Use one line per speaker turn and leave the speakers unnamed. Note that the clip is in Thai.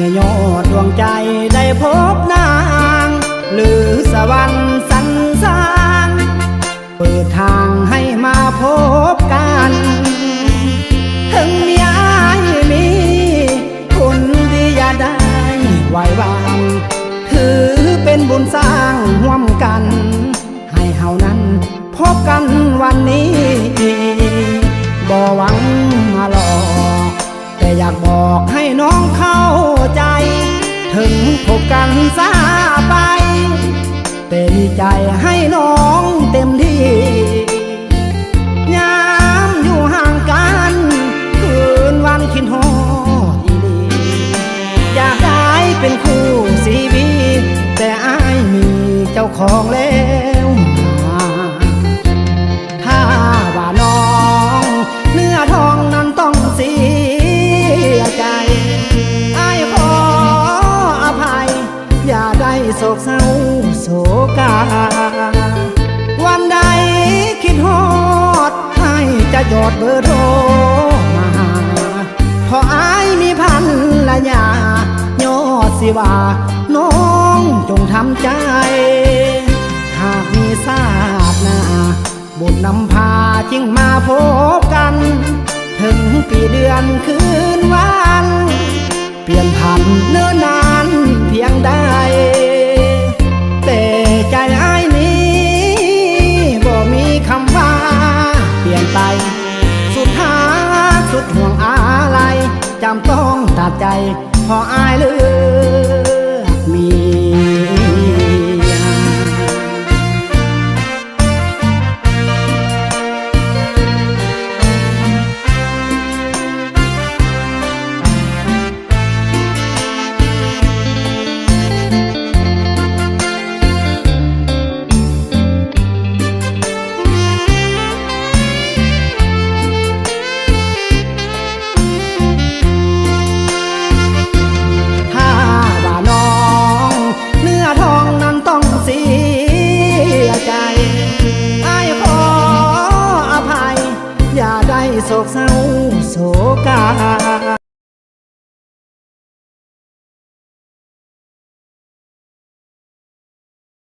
มื่อยอดดวงใจได้พบนาง หรือสวรรค์สรรสร้าง เปิดทางให้มาพบกัน ถึงมีอายมีคนที่อย่าได้ไหววางถือเป็นบุญสร้างร่วมกัน ให้เฮานั้นพบกันวันนี้บ่หวังมาหลอกแต่อยากบอก ถึงพบกันซาไป เต็มใจให้น้องเต็มที่ยามอยู่ห่างกันคืนวันคิดหอดอีลีอยากได้เป็นคู่สีวีแต่อายมีเจ้าของแล้ว โศกเศร้าโศกา วันใดคิดฮอดให้จะหยอดเบอร์โทรมาพออายมีพันละยายอดสิว่า น้องจงทำใจ หากมีทราบหน้าบุญนำพาจึงมาพบกัน ถึงปีเดือนคืนวัน เปลี่ยนผ่านเนิ่นนาน ดห่วงอะไรจำต้องตัดใจพออายเลือ โศกเศร้าโศกา